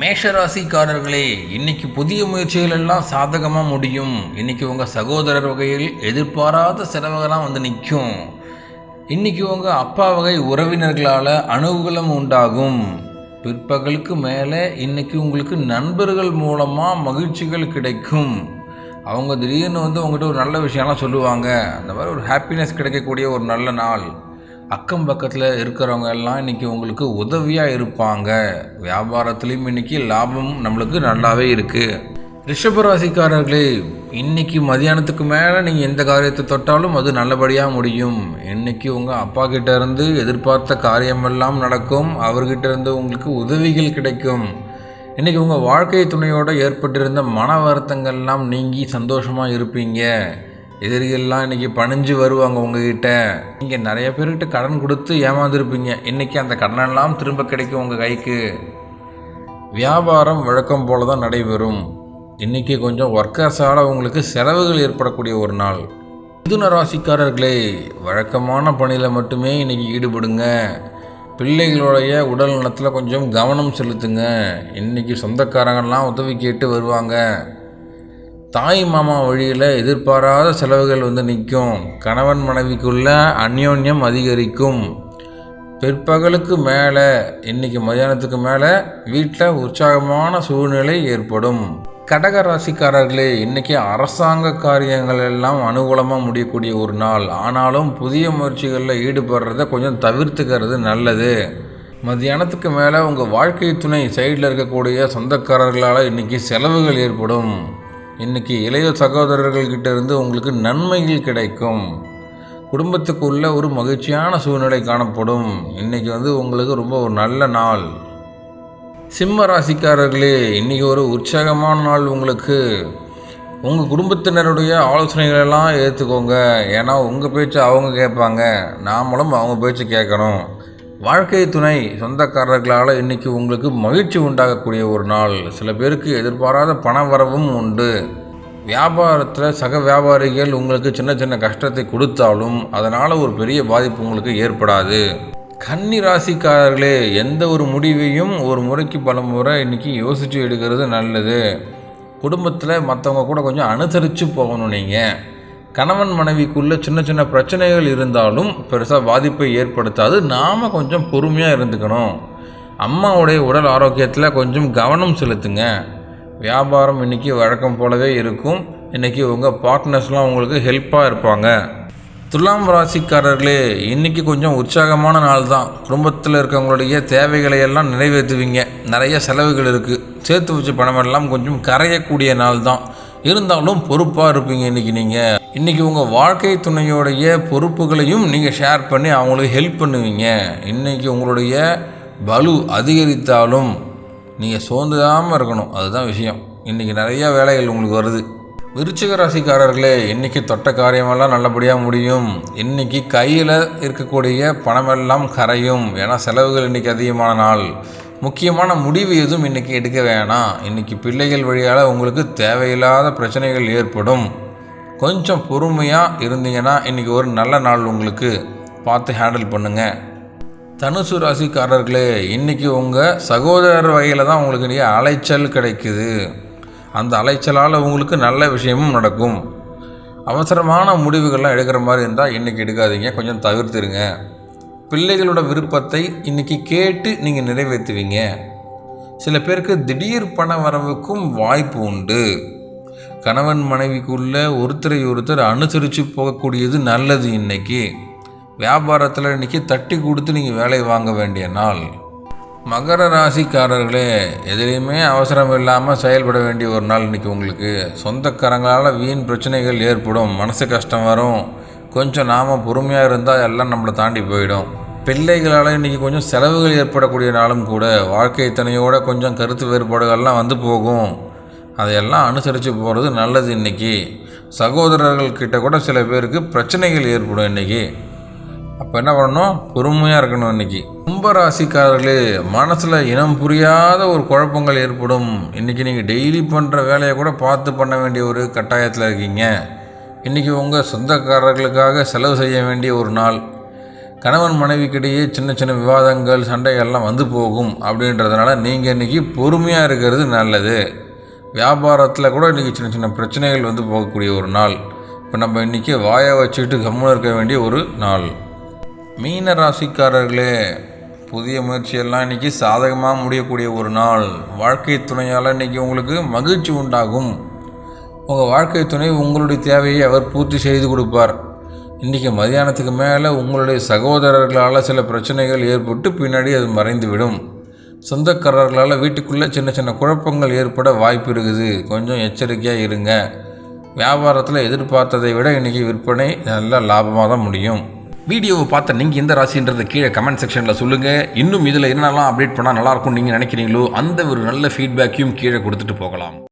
மேஷராசிக்காரர்களே இன்னைக்கு புதிய முயற்சிகள் எல்லாம் சாதகமாக முடியும். இன்னைக்கு உங்கள் சகோதரர் வகையில் எதிர்பாராத செலவுகள்லாம் வந்து நிற்கும். இன்னைக்கு உங்கள் அப்பா வகை உறவினர்களால் அனுகூலம் உண்டாகும். பிற்பகலுக்கு மேலே இன்னைக்கு உங்களுக்கு நண்பர்கள் மூலமாக மகிழ்ச்சிகள் கிடைக்கும். அவங்க திடீர்னு வந்து உங்கள்கிட்ட ஒரு நல்ல விஷயம்லாம் சொல்லுவாங்க. அந்த மாதிரி ஒரு ஹாப்பினஸ் கிடைக்கக்கூடிய ஒரு நல்ல நாள். அக்கம் பக்கத்தில் இருக்கிறவங்க எல்லாம் இன்றைக்கி உங்களுக்கு உதவியாக இருப்பாங்க. வியாபாரத்துலேயும் இன்றைக்கி லாபம் நம்மளுக்கு நல்லாவே இருக்குது ரிஷபராசிக்காரர்களே இன்றைக்கி மதியானத்துக்கு மேலே நீங்கள் எந்த காரியத்தை தொட்டாலும் அது நல்லபடியாக முடியும். இன்றைக்கி உங்கள் அப்பா கிட்டேருந்து எதிர்பார்த்த காரியமெல்லாம் நடக்கும். அவர்கிட்ட இருந்து உங்களுக்கு உதவிகள் கிடைக்கும். இன்றைக்கி உங்கள் வாழ்க்கை துணையோடு ஏற்பட்டிருந்த மன வருத்தங்கள்லாம் நீங்கி சந்தோஷமாக இருப்பீங்க. எதிரிகள்லாம் இன்றைக்கி பணிஞ்சு வருவாங்க உங்ககிட்ட. நீங்கள் நிறைய பேர்கிட்ட கடன் கொடுத்து ஏமாந்துருப்பீங்க. இன்றைக்கி அந்த கடனெல்லாம் திரும்ப கிடைக்கும் உங்கள் கைக்கு. வியாபாரம் வழக்கம் போல தான் நடைபெறும். இன்றைக்கி கொஞ்சம் ஒர்க்கர்ஸால் உங்களுக்கு செலவுகள் ஏற்படக்கூடிய ஒரு நாள். மிதுன ராசிக்காரர்களே வழக்கமான பணியில் மட்டுமே இன்றைக்கி ஈடுபடுங்க. பிள்ளைகளுடைய உடல் நலத்தில் கொஞ்சம் கவனம் செலுத்துங்க. இன்றைக்கி சொந்தக்காரங்கள்லாம் உதவி கேட்டு வருவாங்க. தாய் மாமா வழியில் எதிர்பாராத செலவுகள் வந்து நிற்கும். கணவன் மனைவிக்குள்ள அந்யோன்யம் அதிகரிக்கும். பிற்பகலுக்கு மேலே இன்றைக்கி மதியானத்துக்கு மேலே வீட்டில் உற்சாகமான சூழ்நிலை ஏற்படும். கடக ராசிக்காரர்களே இன்றைக்கி அரசாங்க காரியங்கள் எல்லாம் அனுகூலமாக முடியக்கூடிய ஒரு நாள். ஆனாலும் புதிய முயற்சிகளில் ஈடுபடுறத கொஞ்சம் தவிர்த்துக்கிறது நல்லது. மத்தியானத்துக்கு மேலே உங்கள் வாழ்க்கை துணை சைடில் இருக்கக்கூடிய சொந்தக்காரர்களால் இன்றைக்கி செலவுகள் ஏற்படும். இன்றைக்கி இளைய சகோதரர்கள்கிட்ட இருந்து உங்களுக்கு நன்மைகள் கிடைக்கும். குடும்பத்துக்குள்ள ஒரு மகிழ்ச்சியான சூழ்நிலை காணப்படும். இன்றைக்கி வந்து உங்களுக்கு ரொம்ப ஒரு நல்ல நாள். சிம்ம ராசிக்காரர்களே இன்றைக்கி ஒரு உற்சாகமான நாள் உங்களுக்கு. உங்கள் குடும்பத்தினருடைய ஆலோசனைகளெல்லாம் ஏற்றுக்கோங்க ஏன்னா உங்கள் பேச்சு அவங்க கேட்பாங்க. நாமளும் அவங்க பேச்சு கேட்கணும். வாழ்க்கை துணை சொந்தக்காரர்களால் இன்றைக்கி உங்களுக்கு மகிழ்ச்சி உண்டாகக்கூடிய ஒரு நாள். சில பேருக்கு எதிர்பாராத பண வரவும் உண்டு. வியாபாரத்தில் சக வியாபாரிகள் உங்களுக்கு சின்ன சின்ன கஷ்டத்தை கொடுத்தாலும் அதனால் ஒரு பெரிய பாதிப்பு உங்களுக்கு ஏற்படாது. கன்னி ராசிக்காரர்களே எந்த ஒரு முடிவையும் ஒரு முறைக்கு பல முறை இன்றைக்கி யோசித்து எடுக்கிறது நல்லது. குடும்பத்தில் மற்றவங்க கூட கொஞ்சம் அனுசரித்து போகணும் நீங்கள் கணவன் மனைவிக்குள்ளே சின்ன சின்ன பிரச்சனைகள் இருந்தாலும் பெருசாக பாதிப்பை ஏற்படுத்தாது. நாம் கொஞ்சம் பொறுமையாக இருந்துக்கணும். அம்மாவுடைய உடல் ஆரோக்கியத்தில் கொஞ்சம் கவனம் செலுத்துங்க. வியாபாரம் இன்றைக்கி வழக்கம் போலவே இருக்கும். இன்றைக்கி உங்கள் பார்ட்னர்ஸ்லாம் உங்களுக்கு ஹெல்ப்பாக இருப்பாங்க. துலாம் ராசிக்காரர்களே இன்றைக்கி கொஞ்சம் உற்சாகமான நாள் தான். குடும்பத்தில் இருக்கவங்களுடைய தேவைகளை எல்லாம் நிறைவேற்றுவீங்க. நிறைய செலவுகள் இருக்குது சேர்த்து வச்ச பணமெல்லாம் கொஞ்சம் கரையக்கூடிய நாள் தான். இருந்தாலும் பொறுப்பாக இருப்பீங்க இன்றைக்கி நீங்கள் இன்றைக்கி உங்கள் வாழ்க்கை துணையோடைய பொறுப்புகளையும் நீங்கள் ஷேர் பண்ணி அவங்களுக்கு ஹெல்ப் பண்ணுவீங்க. இன்றைக்கி உங்களுடைய பலு அதிகரித்தாலும் நீங்கள் சோர்ந்துடாமல் இருக்கணும். அதுதான் விஷயம். இன்றைக்கி நிறையா வேலைகள் உங்களுக்கு வருது. விருச்சிக ராசிக்காரர்களே இன்றைக்கி தொட்ட காரியமெல்லாம் நல்லபடியாக முடியும். இன்றைக்கி கையில் இருக்கக்கூடிய பணமெல்லாம் கரையும். ஏன்னா செலவுகள் இன்றைக்கி அதிகமான நாள். முக்கியமான முடிவு எதுவும் இன்றைக்கி எடுக்க வேணாம். இன்றைக்கி பிள்ளைகள் வழியால் உங்களுக்கு தேவையில்லாத பிரச்சனைகள் ஏற்படும். கொஞ்சம் பொறுமையாக இருந்தீங்கன்னா இன்றைக்கி ஒரு நல்ல நாள் உங்களுக்கு பார்த்து ஹேண்டில் பண்ணுங்கள் தனுசு ராசிக்காரர்களே இன்றைக்கி உங்கள் சகோதரர் வகையில் தான் உங்களுக்கு இன்றைக்கி அலைச்சல் கிடைக்குது. அந்த அலைச்சலால் உங்களுக்கு நல்ல விஷயமும் நடக்கும். அவசரமான முடிவுகள்லாம் எடுக்கிற மாதிரி இருந்தால் இன்றைக்கி எடுக்காதீங்க. கொஞ்சம் தவிர்த்துருங்க. பிள்ளைகளோட விருப்பத்தை இன்றைக்கி கேட்டு நீங்கள் நிறைவேற்றுவீங்க. சில பேருக்கு திடீர் பண வரவுக்கும் வாய்ப்பு உண்டு. கணவன் மனைவிக்குள்ளே ஒருத்தரை ஒருத்தர் அனுசரித்து போகக்கூடியது நல்லது இன்றைக்கி வியாபாரத்தில் இன்றைக்கி தட்டி கொடுத்து நீங்கள் வேலை வாங்க வேண்டிய நாள். மகர ராசிக்காரர்களே எதுலேயுமே அவசரம் இல்லாமல் செயல்பட வேண்டிய ஒரு நாள் இன்றைக்கி உங்களுக்கு. சொந்தக்காரங்களால் வீண் பிரச்சனைகள் ஏற்படும் மனசு கஷ்டம் வரும். கொஞ்சம் நாம் பொறுமையாக இருந்தால் எல்லாம் நம்மளை தாண்டி போயிடும். பிள்ளைகளால் இன்றைக்கி கொஞ்சம் செலவுகள் ஏற்படக்கூடிய நாளும் கூட வாழ்க்கை தனையோடு கொஞ்சம் கருத்து வேறுபாடுகள்லாம் வந்து போகும். அதையெல்லாம் அனுசரித்து போகிறது நல்லது இன்றைக்கி சகோதரர்கள் கிட்ட கூட சில பேருக்கு பிரச்சனைகள் ஏற்படும் இன்றைக்கி அப்போ என்ன பண்ணணும்? பொறுமையாக இருக்கணும் இன்றைக்கி கும்பராசிக்காரர்களே மனசில் இனம் புரியாத ஒரு குழப்பங்கள் ஏற்படும். இன்றைக்கி நீங்கள் டெய்லி பண்ணுற வேலையை கூட பார்த்து பண்ண வேண்டிய ஒரு கட்டாயத்தில் இருக்கீங்க. இன்றைக்கி உங்கள் சொந்தக்காரர்களுக்காக செலவு செய்ய வேண்டிய ஒரு நாள். கணவன் மனைவிக்கிடையே சின்ன சின்ன விவாதங்கள் சண்டைகள்லாம் வந்து போகும். அப்படின்றதுனால நீங்கள் இன்றைக்கி பொறுமையாக இருக்கிறது நல்லது. வியாபாரத்தில் கூட இன்றைக்கி சின்ன சின்ன பிரச்சனைகள் வந்து போகக்கூடிய ஒரு நாள். இப்போ நம்ம இன்றைக்கி வாயை வச்சுக்கிட்டு கம்முன்னு இருக்க வேண்டிய ஒரு நாள். மீன ராசிக்காரர்களே புதிய முயற்சியெல்லாம் இன்றைக்கி சாதகமாக முடியக்கூடிய ஒரு நாள். வாழ்க்கை துணையால் இன்றைக்கி உங்களுக்கு மகிழ்ச்சி உண்டாகும். உங்கள் வாழ்க்கை துணை உங்களுடைய தேவையை அவர் பூர்த்தி செய்து கொடுப்பார். இன்றைக்கி மதியானத்துக்கு மேலே உங்களுடைய சகோதரர்களால் சில பிரச்சனைகள் ஏற்பட்டு பின்னாடி அது மறைந்துவிடும். சொந்தக்காரர்களால் வீட்டுக்குள்ளே சின்ன சின்ன குழப்பங்கள் ஏற்பட வாய்ப்பு இருக்குது. கொஞ்சம் எச்சரிக்கையாக இருங்க. வியாபாரத்தில் எதிர்பார்த்ததை விட இன்றைக்கி விற்பனை நல்ல லாபமாக தான் முடியும். வீடியோவை பார்த்த நீங்கள் எந்த ராசின்றது கீழே கமெண்ட் செக்ஷனில் சொல்லுங்கள் இன்னும் இதில் என்னெல்லாம் அப்டேட் பண்ணால் நல்லாயிருக்கும் நீங்கள் நினைக்கிறீங்களோ அந்த ஒரு நல்ல ஃபீட்பேக்கையும் கீழே கொடுத்துட்டு போகலாம்.